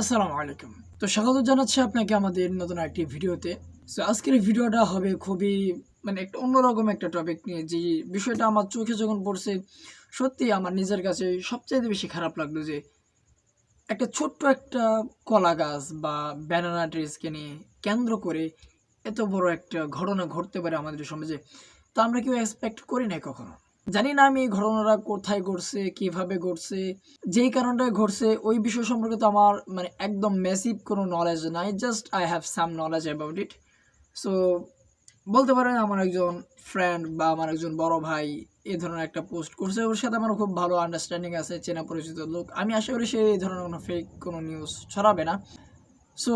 আসসালামু আলাইকুম। তো স্বাগত জানাচ্ছি আপনাকে আমাদের নতুন একটি ভিডিওতে। সো আজকের ভিডিওটা হবে খুবই মানে একটা অন্যরকম একটা টপিক নিয়ে, যে বিষয়টা আমার চোখে যখন পড়ছে সত্যি আমার নিজের কাছে সবচেয়ে বেশি খারাপ লাগল যে, একটা ছোট্ট একটা কলা গাছ বা ব্যানানা ট্রিজকে নিয়ে কেন্দ্র করে এত বড় একটা ঘটনা ঘটতে পারে আমাদের সমাজে তো আমরা কেউ এক্সপেক্ট করি না কখনো। জানি না আমি এই ঘটনাটা কোথায় ঘটছে, কীভাবে ঘটছে, যেই কারণটায় ঘটছে, ওই বিষয় সম্পর্কে তো আমার মানে একদম মেসিভ কোনো নলেজ নাই just I have some knowledge about it so বলতে পারেন আমার একজন ফ্রেন্ড বা আমার একজন বড় ভাই এই ধরনের একটা পোস্ট করছে, ওর সাথে আমার খুব ভালো আন্ডারস্ট্যান্ডিং আছে, চেনা পরিচিত লোক। আমি আশা করি সে এই ধরনের কোনো ফেক কোনো নিউজ ছড়াবে না। সো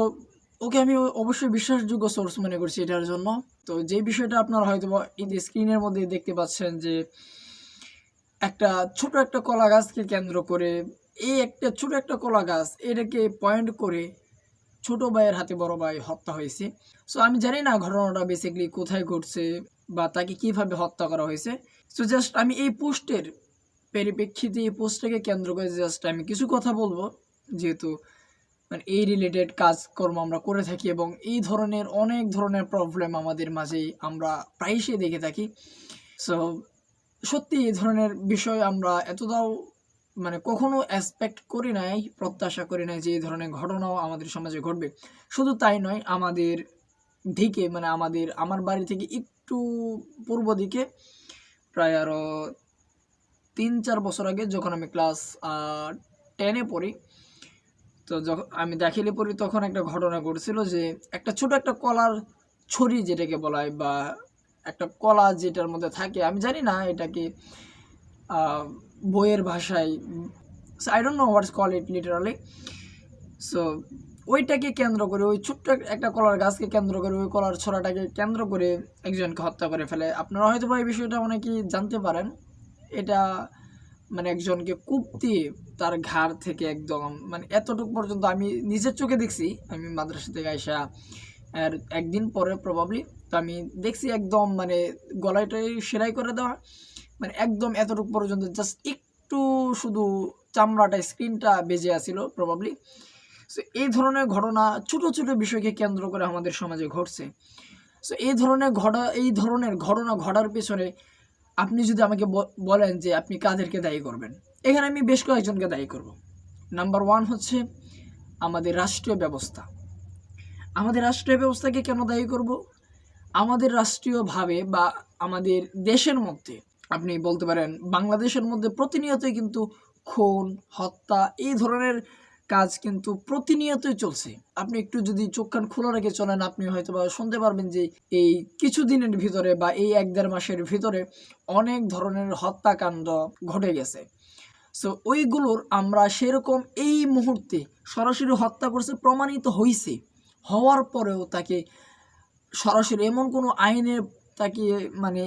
ওকে আমি অবশ্যই বিশ্বাসযোগ্য সোর্স মনে করছি এটার জন্য। তো যে বিষয়টা আপনারা হয়তো স্ক্রিনের মধ্যে দেখতে পাচ্ছেন যে একটা ছোট একটা কলা গাছকে কেন্দ্র করে এই একটা ছোট একটা কলা গাছ এটাকে পয়েন্ট করে ছোট ভাইয়ের হাতে বড় ভাই হত্যা হয়েছে। সো আমি জানি না ঘটনাটা বেসিক্যালি কোথায় ঘটছে বা তাকে কীভাবে হত্যা করা হয়েছে। সো জাস্ট আমি এই পোস্টের পরিপ্রেক্ষিতে এই পোস্টটাকে কেন্দ্র করে জাস্ট আমি কিছু কথা বলব। যেহেতু মানে এই রিলেটেড কাজকর্ম আমরা করে থাকি এবং এই ধরনের অনেক ধরনের প্রবলেম আমাদের মাঝে আমরা প্রায়শই দেখে থাকি। সো সত্যি এই ধরনের বিষয় আমরা এতটাও মানে কখনো অ্যাসপেক্ট করি নাই, প্রত্যাশা করি নাই যে এই ধরনের ঘটনাও আমাদের সমাজে ঘটবে। শুধু তাই নয়, আমাদের দিকে মানে আমাদের, আমার বাড়ি থেকে একটু পূর্ব দিকে প্রায় আরও তিন চার বছর আগে যখন আমি ক্লাস টেনে পড়ি, তো যখন আমি দাখিলে পড়ি তখন একটা ঘটনা ঘটছিল যে একটা ছোট একটা কলার ছড়ি যেটাকে বলা হয় বা একটা কলা যেটার মধ্যে থাকে, আমি জানি না এটাকে বইয়ের ভাষায় I don't know what's call it literally so ওইটাকে কেন্দ্র করে, ওই ছোট্ট একটা কলার গাছকে কেন্দ্র করে, ওই কলার ছড়াটাকে কেন্দ্র করে একজনকে হত্যা করে ফেলে। আপনারা হয়তো বা এই বিষয়টা অনেকেই জানতে পারেন। এটা মানে একজনকে কূপ তার ঘাড় থেকে একদম মানে এতটুকু পর্যন্ত আমি নিজের চোখে দেখছি। আমি মাদ্রাসা থেকে আইসা আর একদিন পরে প্রবাবলি তো আমি দেখছি একদম মানে গলাটাই সেলাই করে দেওয়া। মানে একদম এতটুকু পর্যন্ত জাস্ট একটু শুধু চামড়াটা, স্ক্রিনটা বেজে আসিল প্রবাবলি সো এই ধরনের ঘটনা, ছোট ছোট বিষয়কে কেন্দ্র করে আমাদের সমাজে ঘটছে। সো এই ধরনের ঘটা, এই ধরনের ঘটনা ঘটার পেছনে আপনি যদি আমাকে বলেন যে আপনি কাদেরকে দায়ী করবেন? এখানে আমি বেশ কয়েকজনকে দায়ী করব। নাম্বার ওয়ান হচ্ছে আমাদের রাষ্ট্রীয় ব্যবস্থা। আমাদের রাষ্ট্রীয় ব্যবস্থাকে কেন দায়ী করব? আমাদের রাষ্ট্রীয়ভাবে বা আমাদের দেশের মধ্যে, আপনি বলতে পারেন বাংলাদেশের মধ্যে প্রতিনিয়তই কিন্তু খুন, হত্যা এই ধরনের কাজ কিন্তু প্রতিনিয়তই চলছে। আপনি একটু যদি চোখ কান খোলা রেখে চলেন, আপনি হয়তো বা শুনতে পারবেন যে এই কিছুদিনের ভিতরে বা এই এক দেড় মাসের ভিতরে অনেক ধরনের হত্যাকাণ্ড ঘটে গেছে। সো ওইগুলোর আমরা সেরকম এই মুহূর্তে সরাসরি হত্যা করছে, প্রমাণিত হয়েছে হওয়ার পরেও তাকে সরাসরি এমন কোনো আইনে তাকে মানে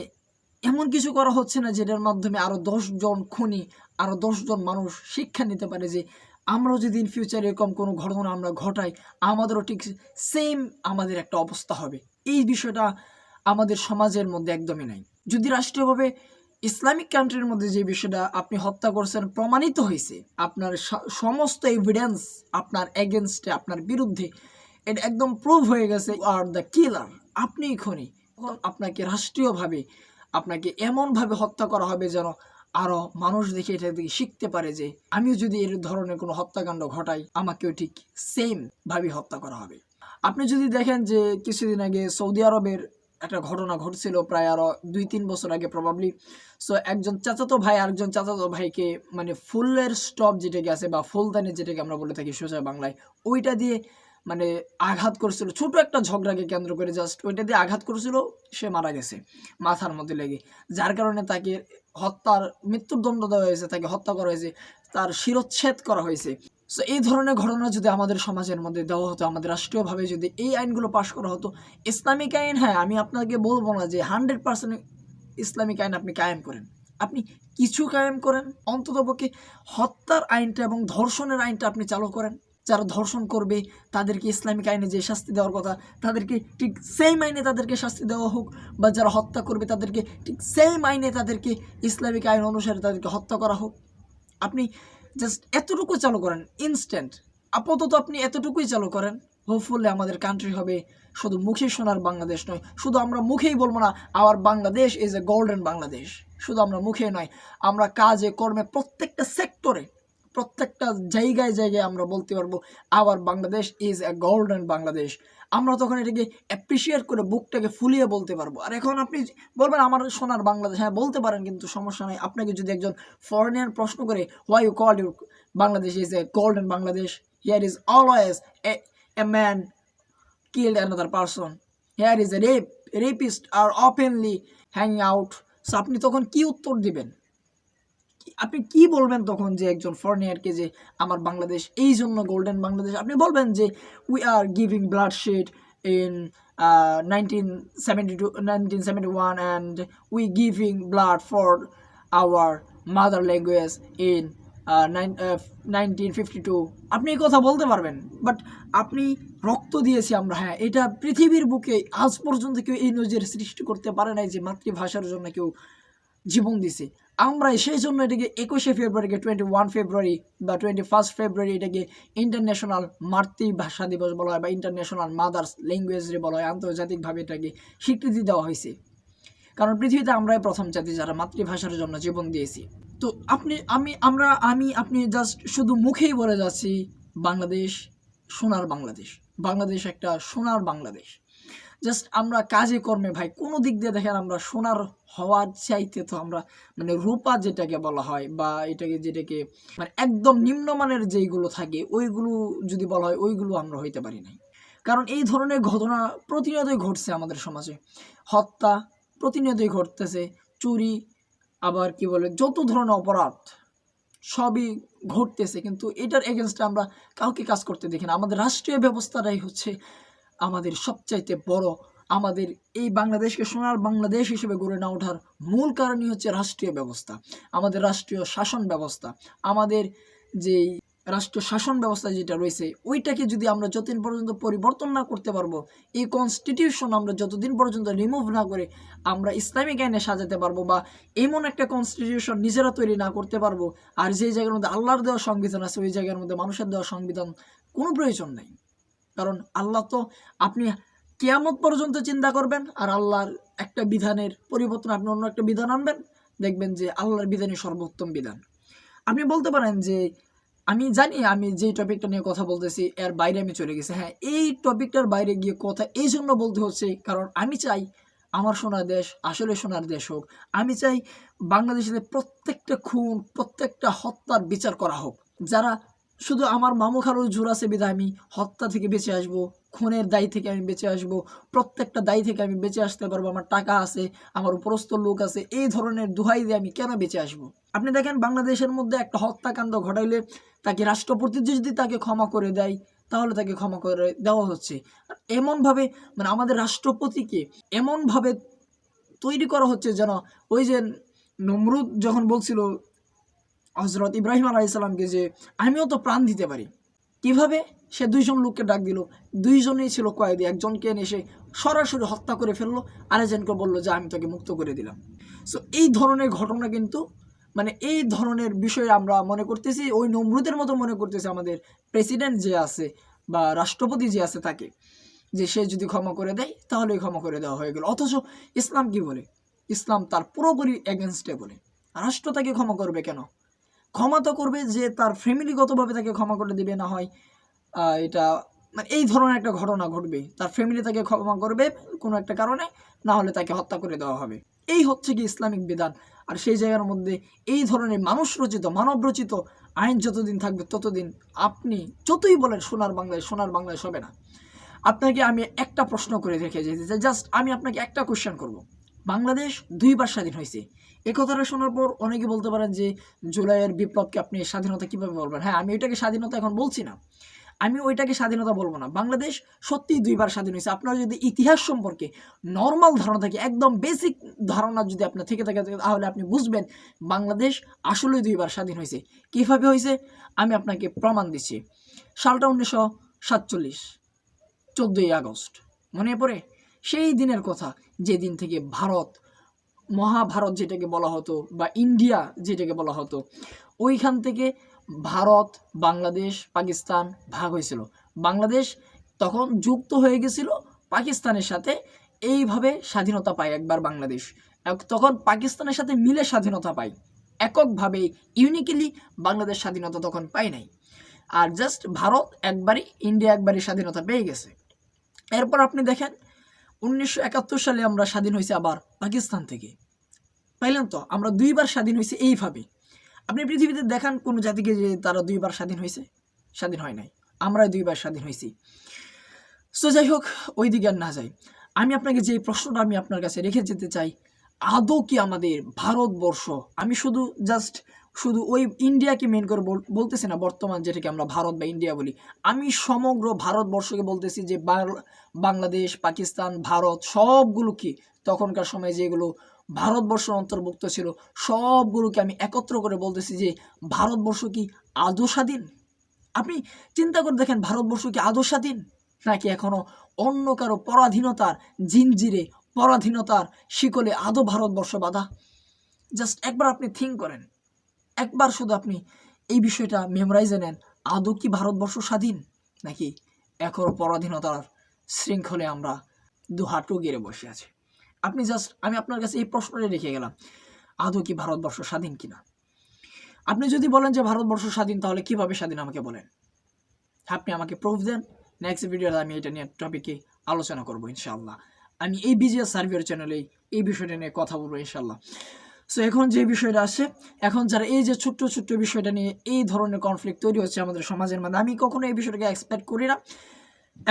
এমন কিছু করা হচ্ছে না যেটার মাধ্যমে আরও জন খুনি আরও জন মানুষ শিক্ষা নিতে পারে যে আমরাও যদি ইন ফিউচার এরকম কোনো ঘটনা আমরা ঘটাই, আমাদেরও ঠিক সেম আমাদের একটা অবস্থা হবে। এই বিষয়টা আমাদের সমাজের মধ্যে একদমই নাই। যদি রাষ্ট্রীয়ভাবে ইসলামিক কান্ট্রির মধ্যে যে বিষয়টা আপনি হত্যা করছেন, প্রমাণিত হয়েছে, আপনার সমস্ত এভিডেন্স আপনার এগেনস্টে আপনার বিরুদ্ধে এটা একদম প্রুভ হয়ে গেছে আর দ্য কিলার আপনিই খনি। আপনাকে রাষ্ট্রীয়ভাবে, আপনাকে এমনভাবে হত্যা করা হবে যেন আরও মানুষ দেখে এটা থেকে শিখতে পারে যে, আমিও যদি এর ধরনের কোনো হত্যাকাণ্ড ঘটাই, আমাকেও ঠিক সেম ভাবে হত্যা করা হবে। আপনি যদি দেখেন যে, কিছুদিন আগে সৌদি আরবের একটা ঘটনা ঘটছিল প্রায় আরও দুই তিন বছর আগে প্রবাবলি সো একজন চাচাতো ভাই আরেকজন চাচাতো ভাইকে মানে ফুলের স্টপ যেটাকে আছে বা ফুলদানি যেটাকে আমরা বলে থাকি সোজা বাংলায়, ওইটা দিয়ে মানে আঘাত করেছিল, ছোট একটা ঝগড়াকে কেন্দ্র করে জাস্ট ওইটা দিয়ে আঘাত করেছিল, সে মারা গেছে মাথার মধ্যে লেগে। যার কারণে তাকে হত্যার মৃত্যুর দণ্ড দেওয়া হয়েছে, তাকে হত্যা করা হয়েছে, তার শিরচ্ছেদ করা হয়েছে। সো এই ধরনের ঘটনা যদি আমাদের সমাজের মধ্যে দেওয়া হতো, আমাদের রাষ্ট্রীয়ভাবে যদি এই আইনগুলো পাশ করা হতো, ইসলামিক আইন হ্যাঁ আমি আপনাকে বলব না যে হান্ড্রেড পার্সেন্ট ইসলামিক আইন আপনি কায়েম করেন। আপনি কিছু কায়েম করেন, অন্ততপক্ষে হত্যার আইনটা এবং ধর্ষণের আইনটা আপনি চালু করেন। যারা ধর্ষণ করবে, তাদেরকে ইসলামিক আইনে যে শাস্তি দেওয়ার কথা, তাদেরকে ঠিক সেম আইনে তাদেরকে শাস্তি দেওয়া হোক, বা যারা হত্যা করবে, তাদেরকে ঠিক সেম আইনে তাদেরকে ইসলামিক আইন অনুসারে তাদেরকে হত্যা করা হোক। আপনি জাস্ট এতটুকু চালু করেন ইনস্ট্যান্ট আপাতত আপনি এতটুকুই চালু করেন হোপফুলি আমাদের কান্ট্রি হবে শুধু মুখে শোনার বাংলাদেশ নয়। শুধু আমরা মুখেই বলব না our Bangladesh is a golden Bangladesh. শুধু আমরা মুখে নয়, আমরা কাজে, কর্মে প্রত্যেকটা সেক্টরে প্রত্যেকটা জায়গায় জায়গায় আমরা বলতে পারব, our Bangladesh is a golden Bangladesh. আমরা তখন এটাকে অ্যাপ্রিসিয়েট করে বুকটাকে ফুলিয়ে বলতে পারব। আর এখন আপনি বলবেন, আমার সোনার বাংলাদেশ। হ্যাঁ বলতে পারেন, কিন্তু সমস্যা নেই। আপনাকে যদি একজন ফরেনার প্রশ্ন করে why you call you Bangladesh is a golden Bangladesh? Here is always a man killed another person. Here is a rape rapist R openly hang out so আপনি তখন কি উত্তর দিবেন? আপনি কি বলবেন তখন যে একজন ফরেনিয়ারকে যে আমার বাংলাদেশ, এই জন্য গোল্ডেন বাংলাদেশ? আপনি বলবেন যে we are giving blood shed in nineteen seventy two nineteen seventy one and we giving blood for our mother language in nineteen fifty two আপনি এই কথা বলতে পারবেন বাট আপনি রক্ত দিয়েছি আমরা হ্যাঁ এটা পৃথিবীর বুকে আজ পর্যন্ত কেউ এই নজির সৃষ্টি করতে পারে নাই যে মাতৃভাষার জন্য কেউ জীবন দিছে। আমরা সেই জন্য এটাকে একুশে ফেব্রুয়ারিকে টোয়েন্টি ওয়ান ফেব্রুয়ারি বা টোয়েন্টি ফার্স্ট ফেব্রুয়ারি এটাকে ইন্টারন্যাশনাল মাতৃভাষা দিবস বলা হয় বা ইন্টারন্যাশনাল মাদার্স ল্যাঙ্গুয়েজ ডে বলা হয়, আন্তর্জাতিকভাবে এটাকে স্বীকৃতি দেওয়া হয়েছে। কারণ পৃথিবীতে আমরাই প্রথম জাতি যারা মাতৃভাষার জন্য জীবন দিয়েছি। তো আপনি, আমি, আমরা, আমি, আপনি জাস্ট শুধু মুখেই বলে যাচ্ছি, বাংলাদেশ সোনার বাংলাদেশ। বাংলাদেশ একটা সোনার বাংলাদেশ। জাস্ট আমরা কাজে কর্মে, ভাই, কোনো দিক দিয়ে দেখেন আমরা সোনার হওয়ার চাইতে তো আমরা মানে রূপা যেটাকে বলা হয় বা এটাকে যেটাকে মানে একদম নিম্নমানের যেইগুলো থাকে, ওইগুলো যদি বলা হয়, ওইগুলো আমরা হইতে পারি নাই। কারণ এই ধরনের ঘটনা প্রতিনিয়তই ঘটছে আমাদের সমাজে। হত্যা প্রতিনিয়তই ঘটতেছে, চুরি, আবার কি বলে, যত ধরনের অপরাধ, সবই ঘটতেছে। কিন্তু এটার এগেনস্টে আমরা কাউকে কাজ করতে দেখি না। আমাদের রাষ্ট্রীয় ব্যবস্থাটাই হচ্ছে আমাদের সবচাইতে বড়, আমাদের এই বাংলাদেশকে সোনার বাংলাদেশ হিসেবে গড়ে না ওঠার মূল কারণই হচ্ছে রাষ্ট্রীয় ব্যবস্থা, আমাদের রাষ্ট্রীয় শাসন ব্যবস্থা, আমাদের যেই রাষ্ট্র শাসন ব্যবস্থা যেটা রয়েছে, ওইটাকে যদি আমরা যতদিন পর্যন্ত পরিবর্তন না করতে পারব, এই কনস্টিটিউশন আমরা যতদিন পর্যন্ত রিমুভ না করে আমরা ইসলামিক আইনে সাজাতে পারব বা এমন একটা কনস্টিটিউশন নিজেরা তৈরি না করতে পারব, আর যেই জায়গার মধ্যে আল্লাহর দেওয়া সংবিধান আছে, ওই জায়গার মধ্যে মানুষের দেওয়া সংবিধান, কোনো প্রয়োজন নেই। কারণ আল্লাহ তো আপনি কেয়ামত পর্যন্ত চিন্তা করবেন আর আল্লাহর একটা বিধানের পরিবর্তন আপনি অন্য একটা বিধান আনবেন, দেখবেন যে আল্লাহর বিধানই সর্বোত্তম বিধান। আপনি বলতে পারেন যে আমি জানি আমি যেই টপিকটা নিয়ে কথা বলতেছি, এর বাইরে আমি চলে গেছি। হ্যাঁ এই টপিকটার বাইরে গিয়ে কথা, এই জন্য বলতে হচ্ছে, কারণ আমি চাই আমার সোনার দেশ আসলে সোনার দেশ হোক। আমি চাই বাংলাদেশের প্রত্যেকটা খুন, প্রত্যেকটা হত্যার বিচার করা হোক। যারা শুধু আমার মামু খালুর জোর আছে বিধায় আমি হত্যা থেকে বেঁচে আসব, খুনের দায় থেকে আমি বেঁচে আসব, প্রত্যেকটা দায় থেকে আমি বেঁচে আসতে পারব, আমার টাকা আছে, আমার উপরস্থ লোক আছে, এই ধরনের দুহাই দিয়ে আমি কেন বেঁচে আসব? আপনি দেখেন বাংলাদেশের মধ্যে একটা হত্যাকাণ্ড ঘটাইলে তাকে রাষ্ট্রপতি যদি তাকে ক্ষমা করে দেয়, তাহলে তাকে ক্ষমা করে দেওয়া হচ্ছে। এমনভাবে মানে আমাদের রাষ্ট্রপতিকে এমনভাবে তৈরি করা হচ্ছে যেন ওই যে নমরুদ যখন বলছিল হজরত ইব্রাহিম আলাইসাল্লামকে যে আমিও তো প্রাণ দিতে পারি। কীভাবে? সে দুইজন লোককে ডাক দিল। দুইজনেই ছিল কয়েদি। একজনকে এনে সে সরাসরি হত্যা করে ফেলল। আরেকজনকে বলল, যে, আমি তোকে মুক্ত করে দিলাম। সো এই ধরনের ঘটনা কিন্তু মানে এই ধরনের বিষয়ে আমরা মনে করতেছি, ওই নমরুদের মতো মনে করতেছি আমাদের প্রেসিডেন্ট যে আছে বা রাষ্ট্রপতি যে আছে তাকে। যে সে যদি ক্ষমা করে দেয়, তাহলে ক্ষমা করে দেওয়া হয়ে গেল। অথচ ইসলাম কি বলে? ইসলাম তার পুরোপুরি এগেনস্টে বলে। রাষ্ট্র তাকে ক্ষমা করবে কেন? ক্ষমা তো করবে যে তার ফ্যামিলিগতভাবে তাকে ক্ষমা করে দিবে, না হয় এটা মানে এই ধরনের একটা ঘটনা ঘটবে। তার ফ্যামিলি তাকে ক্ষমা করবে কোনো একটা কারণে, না হলে তাকে হত্যা করে দেওয়া হবে। এই হচ্ছে কি ইসলামিক বিধান। আর সেই জায়গার মধ্যে এই ধরনের মানুষ রচিত, মানব রচিত আইন যতদিন থাকবে, ততদিন আপনি যতই বলেন সোনার বাংলায় সোনার বাংলায় হবে না। আপনাকে আমি একটা প্রশ্ন করে রেখে যেতে চাই। জাস্ট আমি আপনাকে একটা কোয়েশ্চেন করব। বাংলাদেশ দুইবার স্বাধীন হয়েছে। এ কথাটা শোনার পর অনেকে বলতে পারেন যে জুলাইয়ের বিপ্লবকে আপনি স্বাধীনতা কীভাবে বলবেন? হ্যাঁ আমি ওইটাকে স্বাধীনতা এখন বলছি না। আমি ওইটাকে স্বাধীনতা বলব না। বাংলাদেশ সত্যিই দুইবার স্বাধীন হয়েছে। আপনার যদি ইতিহাস সম্পর্কে নর্মাল ধারণা থাকে, একদম বেসিক ধারণা যদি আপনার থেকে থাকে, তাহলে আপনি বুঝবেন বাংলাদেশ আসলেই দুইবার স্বাধীন হয়েছে। কীভাবে হয়েছে? আমি আপনাকে প্রমাণ দিচ্ছি। সালটা উনিশশো সাতচল্লিশ, চোদ্দোই আগস্ট। মনে পড়ে? সেই দিনের কথা যেদিন থেকে ভারত, মহাভারত যেটাকে বলা হতো বা ইন্ডিয়া যেটাকে বলা হতো, ওইখান থেকে ভারত, বাংলাদেশ, পাকিস্তান ভাগ হয়েছিল। বাংলাদেশ তখন যুক্ত হয়ে গেছিল পাকিস্তানের সাথে, এইভাবে স্বাধীনতা পায় একবার বাংলাদেশ। তখন পাকিস্তানের সাথে মিলে স্বাধীনতা পায়। এককভাবে ইউনিকলি বাংলাদেশ স্বাধীনতা তখন পায় নাই। আর জাস্ট ভারত একবারই, ইন্ডিয়া একবারই স্বাধীনতা পেয়ে গেছে। এরপর আপনি দেখেন উনিশশো একাত্তর সালে আমরা স্বাধীন হয়েছি আবার পাকিস্তান থেকে। পাইলেন তো, আমরা দুইবার স্বাধীন হয়েছি এইভাবে আপনি পৃথিবীতে দেখান কোন জাতিকে যে তারা দুইবার স্বাধীন হয়েছে? স্বাধীন হয় নাই। আমরা দুইবার স্বাধীন হয়েছি। সো যাই হোক, ওই দিকে আর না যাই। আমি আপনাকে যে প্রশ্নটা আমি আপনার কাছে রেখে যেতে চাই, আদৌ কি আমাদের ভারতবর্ষ, আমি শুধু জাস্ট শুধু ওই ইন্ডিয়াকে মেন করে বল- বলতেছি না বর্তমান যেটাকে আমরা ভারত বা ইন্ডিয়া বলি। আমি সমগ্র ভারতবর্ষকে বলতেছি যে বাংলা- বাংলাদেশ, পাকিস্তান, ভারত সবগুলো কি তখনকার সময় যেগুলো ভারতবর্ষের অন্তর্ভুক্ত ছিল, সবগুলোকে আমি একত্র করে বলতেছি যে ভারতবর্ষ কি আদৌ স্বাধীন? আপনি চিন্তা করে দেখেন ভারতবর্ষ কি আদৌ স্বাধীন? নাকি এখনও অন্য কারও পরাধীনতার জিনজিরে, পরাধীনতার শিকলে আদৌ ভারতবর্ষ বাধা? জাস্ট একবার আপনি থিঙ্ক করেন। একবার শুধু আপনি এই বিষয়টা মেমোরাইজে নেন। আদৌ কি ভারতবর্ষ স্বাধীন? নাকি এখনও পরাধীনতার শৃঙ্খলে আমরা দু হাঁটু গেড়ে বসে আছি? আপনি জাস্ট আমি আপনার কাছে এই প্রশ্নটা রেখে গেলাম। আদৌ কি ভারতবর্ষ স্বাধীন কিনা? আপনি যদি বলেন যে ভারতবর্ষ স্বাধীন, তাহলে কীভাবে স্বাধীন আমাকে বলেন? আপনি আমাকে প্রুফ দেন। নেক্সট ভিডিওতে আমি এটা নিয়ে টপিকে আলোচনা করব ইনশাল্লাহ আমি এই বিজিএস সার্ভিয়ার চ্যানেলে এই বিষয়টা নিয়ে কথা বলব ইনশাল্লাহ সো এখন যে বিষয়টা আসে এখন যারা এই যে ছোট্ট ছোট্ট বিষয়টা নিয়ে এই ধরনের কনফ্লিক্ট তৈরি হচ্ছে আমাদের সমাজের মধ্যে, আমি কখনো এই বিষয়টাকে এক্সপেক্ট করি না।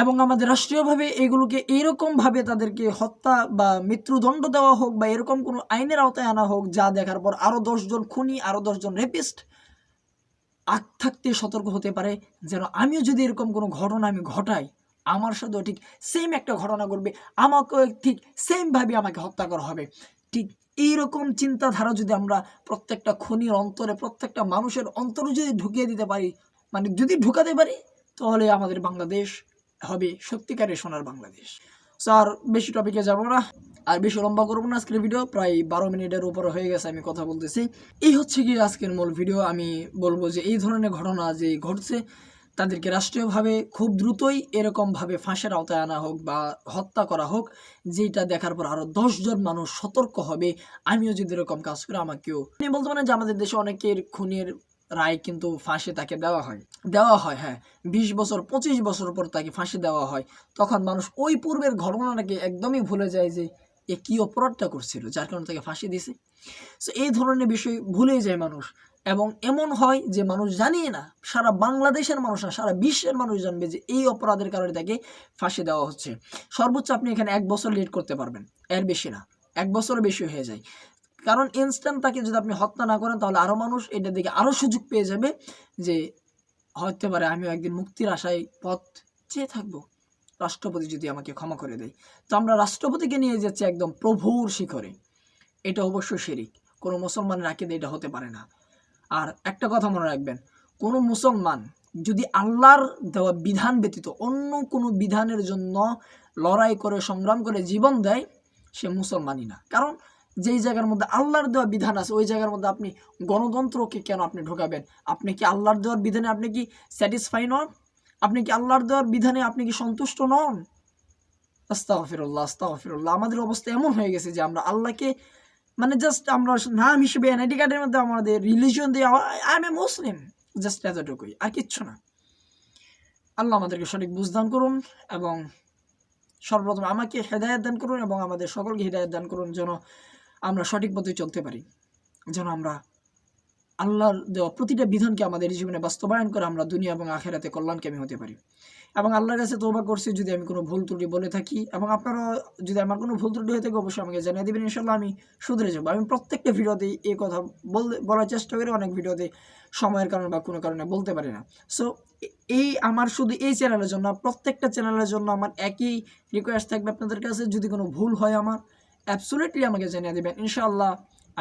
এবং আমাদের রাষ্ট্রীয়ভাবে এগুলোকে এইরকমভাবে তাদেরকে হত্যা বা মৃত্যুদণ্ড দেওয়া হোক বা এরকম কোনো আইনের আওতায় আনা হোক, যা দেখার পর আরও দশজন খুনি আরও দশজন রেপিস্ট আগ থাকতে সতর্ক হতে পারে। যেন আমিও যদি এরকম কোনো ঘটনা আমি ঘটাই, আমার সাথেও ঠিক সেম একটা ঘটনা ঘটবে, আমাকেও ঠিক সেমভাবে আমাকে হত্যা করা হবে। ঠিক এইরকম চিন্তাধারা যদি আমরা প্রত্যেকটা খনির অন্তরে, প্রত্যেকটা মানুষের অন্তরে যদি ঢুকিয়ে দিতে পারি মানে যদি ঢুকাতে পারি, তাহলে আমাদের বাংলাদেশ হবে সত্যিকারের সোনার বাংলাদেশ। স্যার বেশি টপিকে যাব না, আর বেশি লম্বা করব না আজকের ভিডিও প্রায় বারো মিনিটের উপরে হয়ে গেছে আমি কথা বলতেছি। এই হচ্ছে কি আজকের মূল ভিডিও আমি বলব যে এই ধরনের ঘটনা যে ঘটছে তাদেরকে রাষ্ট্রীয়ভাবে খুব দ্রুতই এরকমভাবে ফাঁসের আওতায় আনা হোক বা হত্যা করা হোক, যেটা দেখার পর আরও দশজন মানুষ সতর্ক হবে, আমিও যদি এরকম কাজ করি, আমাকেও। আপনি বলতে পারেন যে আমাদের দেশে অনেকের খুনের রায় কিন্তু ফাঁসি তাকে দেওয়া হয়। দেওয়া হয় হ্যাঁ। বিশ বছর, পঁচিশ বছর পর তাকে ফাঁসি দেওয়া হয়। তখন মানুষ ওই পূর্বের ঘটনাটাকে একদমই ভুলে যায় যে এ কী অপরাধটা করছিল, যার কারণে তাকে ফাঁসি দিছে। সো এই ধরনের বিষয় ভুলেই যায় মানুষ। এবং এমন হয় যে মানুষ জানিয়ে না, সারা বাংলাদেশের মানুষ না, সারা বিশ্বের মানুষ জানবে যে এই অপরাধের কারণে তাকে ফাঁসি দেওয়া হচ্ছে। সর্বোচ্চ আপনি এখানে এক বছর লেট করতে পারবেন, এর বেশি না, এক বছরের বেশি হয়ে যায়। কারণ ইনস্ট্যান্ট তাকে যদি আপনি হত্যা না করেন, তাহলে আরও মানুষ এটা দিকে আরও সুযোগ পেয়ে যাবে যে হতে পারে আমিও একদিন মুক্তির আশায় পথ চেয়ে থাকব। রাষ্ট্রপতি যদি আমাকে ক্ষমা করে দেয়। তো আমরা রাষ্ট্রপতিকে নিয়ে যাচ্ছি একদম প্রভুর শিখরে। এটা অবশ্যই শিরিক, কোনো মুসলমানের আকিদে এটা হতে পারে না। আর একটা কথা মনে রাখবেন, কোনো মুসলমান যদি আল্লাহর দেওয়া বিধান ব্যতীত অন্য কোনো বিধানের জন্য লড়াই করে, সংগ্রাম করে জীবন দেয়, সে মুসলমানই না। কারণ যেই জায়গার মধ্যে আল্লাহর দেওয়া বিধান আছে, ওই জায়গার মধ্যে আপনি গণতন্ত্রকে কেন আপনি ঢোকাবেন? আপনি কি আল্লাহর দেওয়ার বিধানে আপনি কি স্যাটিসফাই নন? আপনি কি আল্লাহর দেওয়ার বিধানে আপনি কি সন্তুষ্ট নন? আস্তাগফিরুল্লাহ আস্তাগফিরুল্লাহ। আমাদের অবস্থা এমন হয়ে গেছে যে আমরা আল্লাহকে মানে জাস্ট আমরা নাম হিসেবে এনআইডি কার্ডের মধ্যে আমাদের রিলিজিয়ন দিয়ে I am a Muslim just এতটুকুই, আর কিচ্ছু না। আল্লাহ আমাদেরকে সঠিক বুঝদান করুন এবং সর্বপ্রথম আমাকে হেদায়ত দান করুন এবং আমাদের সকলকে হেদায়ত দান করুন যেন আমরা সঠিক পথে চলতে পারি, যেন আমরা আল্লাহর দেওয়া প্রতিটা বিধানকে আমাদের জীবনে বাস্তবায়ন করে আমরা দুনিয়া এবং আখেরাতে কল্যাণকামী হতে পারি। এবং আল্লাহর কাছে তোবা করছি যদি আমি কোনো ভুল ত্রুটি বলে থাকি এবং আপনারা যদি আমার কোনো ভুল ত্রুটি হয়ে থাকে অবশ্যই আমাকে জানিয়ে দেবেন ইনশাল্লাহ আমি শুধরে যাব। আমি প্রত্যেকটা ভিডিওতেই এই কথা বলতে, বলার চেষ্টা করি, অনেক ভিডিওতে সময়ের কারণে বা কোনো কারণে বলতে পারি না। সো এই আমার শুধু এই চ্যানেলের জন্য প্রত্যেকটা চ্যানেলের জন্য আমার একই রিকোয়েস্ট থাকবে আপনাদের কাছে। যদি কোনো ভুল হয় আমার অ্যাবসোলিউটলি আমাকে জানিয়ে দেবেন, ইনশাআল্লাহ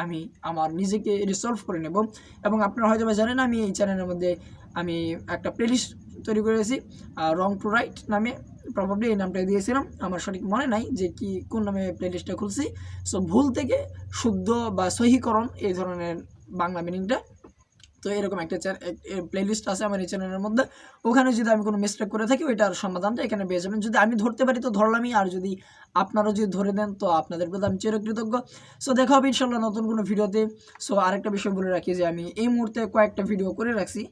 আমি আমার নিজেকে রিসলভ করে নেব। এবং আপনারা হয়তো জানেন আমি এই চ্যানেলের মধ্যে আমি একটা প্লেলিস্ট তৈরি করেছি রং টু রাইট নামে। প্রবাবলি এই নামটা দিয়েছিলাম। আমার সঠিক মনে নাই যে কি, কোন নামে প্লেলিস্টটা খুলছি। সো ভুল থেকে শুদ্ধ বা সহিকরণ এই ধরনের বাংলা মিনিংটা তো এরকম একটা প্লেলিস্ট আছে আমার এই চ্যানেলের মধ্যে। ওখানে যদি আমি কোনো মিস্টেক করে থাকি, ওইটার সমাধানটা এখানে পেয়ে যাবেন। যদি আমি ধরতে পারি, তো ধরলামই আর যদি আপনারাও যদি ধরে দেন তো আপনাদের প্রতি আমি চিরকৃতজ্ঞ। সো দেখা হবে ইনশাল্লাহ নতুন কোনো ভিডিওতে। সো আরেকটা বিষয় বলে রাখি যে, আমি এই মুহূর্তে কয়েকটা ভিডিও করে রাখছি।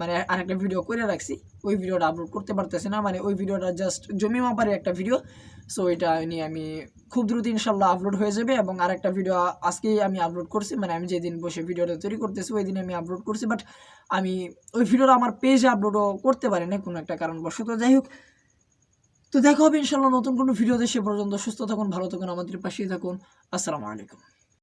মানে আরেকটা ভিডিও করে রাখছি। ওই ভিডিওটা আপলোড করতে পারতেছি না। মানে ওই ভিডিওটা জাস্ট জমি মাপারে একটা ভিডিও সো এটা নিয়ে আমি খুব দ্রুত ইনশাল্লাহ আপলোড হয়ে যাবে এবং আরেকটা ভিডিও আজকেই আমি আপলোড করছি। মানে আমি যেদিন বসে ভিডিওটা তৈরি করতেছি ওই দিন আমি আপলোড করছি। বাট আমি ওই ভিডিওটা আমার পেজে আপলোডও করতে পারি না কোনো একটা কারণবশত। যাই হোক, তো দেখা হবে ইনশাল্লাহ নতুন কোনো ভিডিও দেশে পর্যন্ত সুস্থ থাকুন, ভালো থাকুন, আমাদের পাশেই থাকুন। আসসালামু আলাইকুম।